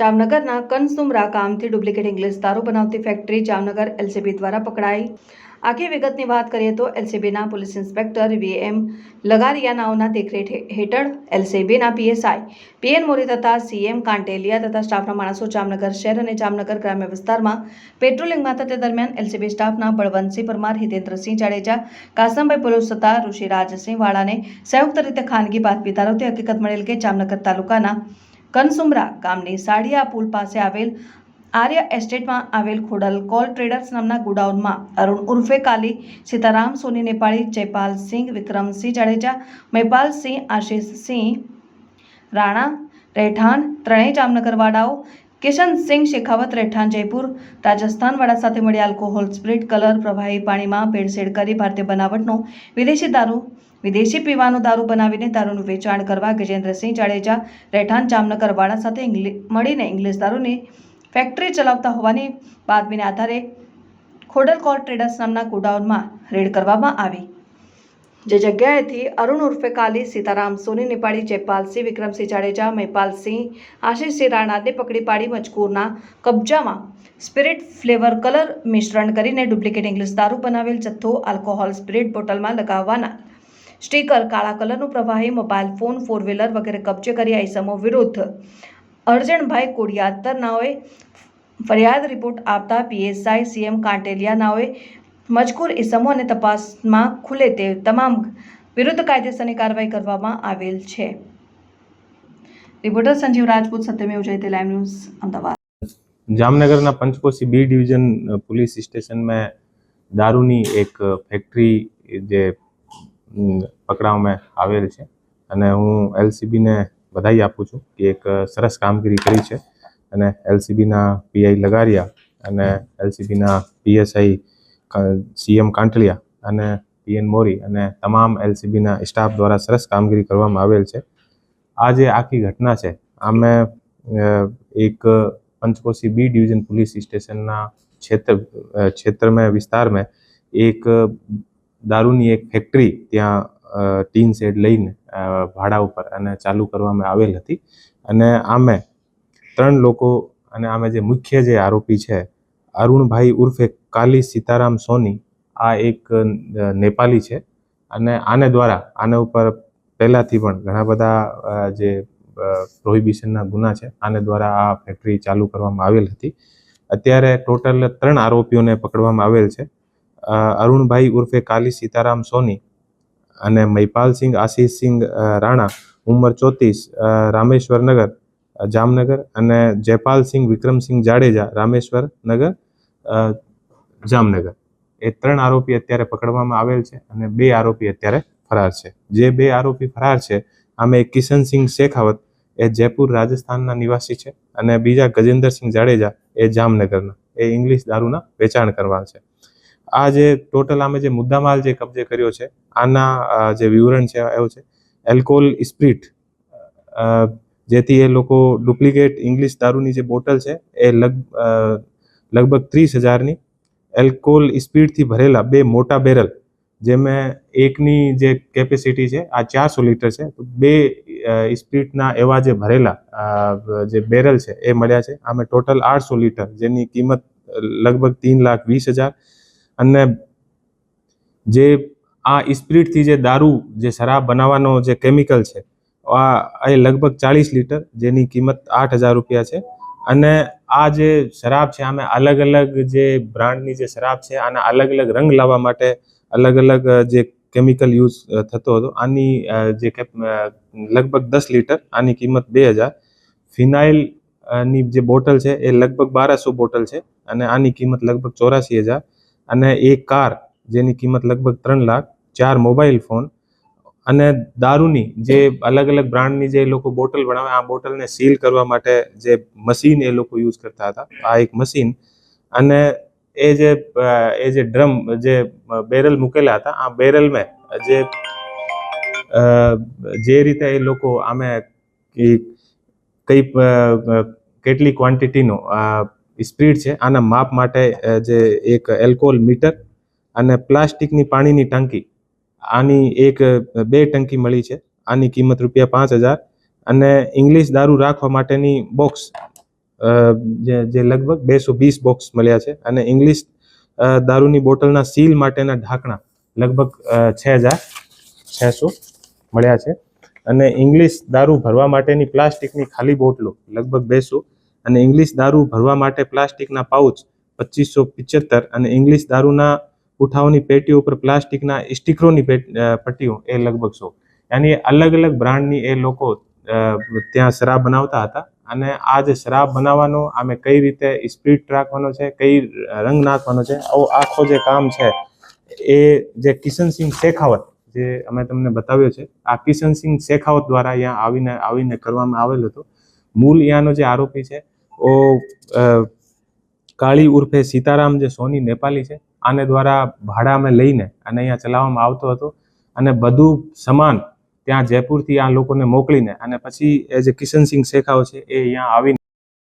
જામનગરના કનસુમરા કામથી duplicate English દારૂ બનાવતી ફેક્ટરી જામનગર એલસીબી દ્વારા પકડાઈ. આખી વિગતની વાત કરીએ તો એલસીબીના police inspector V M Lagariya નાઓના દેખરેખ હેઠળ એલસીબીના પીએસઆઈ પીએન મોરી તથા સીએમ કાંટેલિયા તથા સ્ટાફના માણસો જામનગર શહેર અને જામનગર ગ્રામ્ય વિસ્તારમાં પેટ્રોલિંગમાં હતા તે દરમિયાન એલસીબી સ્ટાફના બળવંતસિંહ પરમાર, હિતેન્દ્રસિંહ જાડેજા, કાસમભાઈ પોલીસ તથા ઋષિરાજસિંહ વાળાને સંયુક્ત રીતે ખાનગી બાતમી ધરાવતી હકીકત મળેલ કે જામનગર તાલુકાના કનસુમરા ગામની સાડિયા પુલ પાસે આવેલ આર્ય એસ્ટેટમાં આવેલ ખોડલ કોલ ટ્રેડર્સ નામના ગોડાઉનમાં અરુણ ઉર્ફે કાલી, સીતારામ, સોની નેપાળી જયપાલસિંહ વિક્રમસિંહ જાડેજા મહિપાલસિંહ આશીષસિંહ રાણા, રહેઠાણ, ત્રણેય જામનગરવાડાઓ કિશનસિંહ શેખાવત રહેઠાણ, જયપુર રાજસ્થાનવાળા સાથે મળી આલ્કોહોલ સ્પ્રિટ કલર, પ્રવાહી પાણીમાં ભેળસેળ કરી ભારતીય બનાવટનો વિદેશી દારૂ, વિદેશી પીવાનો દારૂ બનાવીને દારૂનું વેચાણ કરવા ગજેન્દ્રસિંહ જાડેજા રહેઠાણ જામનગરવાળા સાથે મળીને ઇંગ્લિશ દારૂની ફેક્ટરી ચલાવતા હોવાની બાતમીને આધારે ખોડલ કોલ ટ્રેડર્સ નામના ગોડાઉનમાં રેડ કરવામાં આવી. જે જગ્યાએથી અરુણ ઉર્ફે કાલી, સીતારામ, સોની નેપાળી જયપાલસિંહ વિક્રમસિંહ જાડેજા મહિપાલસિંહ આશીષસિંહ રાણાને પકડી પાડી મજકૂરના કબજામાં સ્પિરિટ ફ્લેવર કલર મિશ્રણ કરીને ડુપ્લિકેટ ઇંગ્લિશ દારૂ બનાવેલ જથ્થો આલ્કોહોલ સ્પિરિટ બોટલમાં લગાવવાના. સ્ટીકર કાળા કલરનું પ્રવાહી, મોબાઈલ ફોન ફોર વ્હીલર વગેરે કબજે કરી આઈસમો વિરુદ્ધ અર્જણભાઈ કોડિયાત્તર નાઓએ ફરિયાદ રિપોર્ટ આપતા પીએસઆઈ સીએમ કાંટેલિયા નાઓએ મજકૂર ઇસમોને તપાસમાં ખુલે તે તમામ વિરુદ્ધ કાયદેસરની કાર્યવાહી કરવામાં આવેલ છે. Reporter Sanjiv Rajput Satyamev Jayate live news, Ahmedabad. જામનગરના પંચકોશી બી ડિવિઝન પોલીસ સ્ટેશનમાં દારૂની એક ફેક્ટરી જે પકડાવવામાં આવેલ છે. અને હું એલસીબીને બધાઈ આપું છું કે એક સરસ કામગીરી કરી છે. અને એલસીબીના પીઆઈ લગારિયા અને એલસીબીના પીએસઆઈ સીએમ કાંટલિયા અને પીએન મોરી અને તમામ એલસીબીના સ્ટાફ દ્વારા સરસ કામગીરી કરવામાં આવેલ છે. આ જે આખી ઘટના છે અમે એક પંચકોશી બી ડિવિઝન પોલીસ સ્ટેશનના ક્ષેત્ર ક્ષેત્રમાં વિસ્તારમાં એક દારૂની એક ફેક્ટરી ત્યાં ટીન શેડ લઈને ભાડા ઉપર અને ચાલુ કરવામાં આવેલ હતી. અને આમે ત્રણ લોકો અને આમે જે મુખ્ય જે આરોપી છે અરુણભાઈ ઉર્ફે કાલી સીતારામ સોની આ એક નેપાલી છે. અને આને દ્વારા, આના ઉપર પહેલાંથી પણ ઘણા બધા જે પ્રોહિબિશનના ગુના છે, આને દ્વારા આ ફેક્ટરી ચાલુ કરવામાં આવેલ હતી. અત્યારે ટોટલ ત્રણ આરોપીઓને પકડવામાં આવેલ છે. અરુણભાઈ ઉર્ફે કાલી સીતારામ સોની અને મહિપાલસિંહ આશીષસિંહ રાણા, ઉંમર ચોત્રીસ રામેશ્વર નગર જામનગર અને જયપાલસિંહ વિક્રમસિંહ જાડેજા, રામેશ્વર નગર જામનગર. એ ત્રણ આરોપી અત્યારે પકડવામાં આવેલ છે અને બે આરોપી અત્યારે ફરાર છે. જે બે આરોપી ફરાર છે, આમે એક કિશનસિંહ શેખાવત, એ જયપુર રાજસ્થાનના નિવાસી છે અને બીજા ગજેન્દ્રસિંહ જાડેજા એ જામનગરના. એ ઇંગ્લિશ દારૂના વેચાણ કરવા છે. આ જે ટોટલ આમે જે મુદ્દામાલ જે કબજે કર્યો છે, આના જે વિવરણ છે એવું છે, એલ્કોહોલ સ્પ્રિટ જેથી એ લોકો ડુપ્લિકેટ ઇંગ્લિશ દારૂની જે બોટલ છે, એ લગ લગભગ ત્રીસ હજારની એલ્કોહોલ સ્પીડથી ભરેલા બે મોટા બેરલ જેમાં એકની જે કેપેસિટી છે, આ ચારસો લીટર છે બે સ્પીડના એવા જે ભરેલા જે બેરલ છે, એ મળ્યા છે. આમાં ટોટલ આઠસો લીટર, જેની કિંમત લગભગ તીન લાખ વીસ હજાર. અને જે આ સ્પીડથી જે દારૂ, જે શરાબ બનાવવાનો જે કેમિકલ છે, આ, એ લગભગ ચાલીસ લીટર, જેની કિંમત આઠ હજાર રૂપિયા છે. અને આ જે શરાબ છે, આમે અલગ અલગ જે બ્રાન્ડની જે શરાબ છે, આના અલગ અલગ રંગ લાવવા માટે અલગ અલગ જે કેમિકલ યુઝ થતો હતો. આની જે લગભગ દસ લીટર, આની કિંમત બે હજાર. ફિનાઇલની જે બોટલ છે, એ લગભગ બારસો બોટલ છે અને આની કિંમત લગભગ ચોરાસી હજાર. અને એક કાર, જેની કિંમત લગભગ ત્રણ લાખ, ચાર મોબાઈલ ફોન અને દારૂની જે અલગ અલગ બ્રાન્ડની જે લોકો બોટલ બનાવે, આ બોટલને સીલ કરવા માટે જે મશીન એ લોકો યુઝ કરતા હતા. આ એક મશીન અને એ જે એ જે ડ્રમ જે બેરલ મૂકેલા હતા, આ બેરલમાં જે જે રીતે એ લોકો આમે કઈ કેટલી ક્વોન્ટિટીનો સ્પીડ છે, આના માપ માટે જે એક એલ્કોહોલ મીટર અને પ્લાસ્ટિકની પાણીની ટાંકી આની એક બે ટંકી મળી છે. આની કિંમત રૂપિયા પાંચ હજાર. અને ઇંગ્લિશ દારૂ રાખવા માટેની બોક્સ જે લગભગ બેસો વીસ બોક્સ મળ્યા છે. અને ઇંગ્લિશ દારૂની બોટલના સીલ માટેના ઢાંકણા લગભગ છ હજાર છસો મળ્યા છે. અને ઇંગ્લિશ દારૂ ભરવા માટેની પ્લાસ્ટિકની ખાલી બોટલો લગભગ બેસો. અને ઇંગ્લિશ દારૂ ભરવા માટે પ્લાસ્ટિકના પાઉચ પચીસો પિચોતેર. અને ઇંગ્લિશ દારૂના ઉઠાવની પેટી ઉપર પ્લાસ્ટિકના સ્ટીકરોની પટ્ટીઓ એ લગભગ સો. એની અલગ અલગ બ્રાન્ડની એ લોકો ત્યાં શરાબ બનાવતા હતા. અને આ જે શરાબ બનાવવાનો, આમે કઈ રીતે સ્પીડ રાખવાનો છે, કઈ રંગ નાખવાનો છે, આવો આખો જે કામ છે, એ જે કિશનસિંહ શેખાવત, જે અમે તમને બતાવ્યો છે, આ કિશનસિંહ શેખાવત દ્વારા અહીંયા આવીને આવીને કરવામાં આવેલ હતો. મૂળ અહીંયાનો જે આરોપી છે, ઓ કાળી ઉર્ફે સીતારામ જે સોની નેપાલી છે આને દ્વારા ભાડા અમે લઈને અને અહીંયા ચલાવવામાં આવતો હતો. અને બધું સમાન ત્યાં જયપુરથી આ લોકોને મોકલીને અને પછી એ જે કિશનસિંહ શેખાવ છે એ અહીંયા આવીને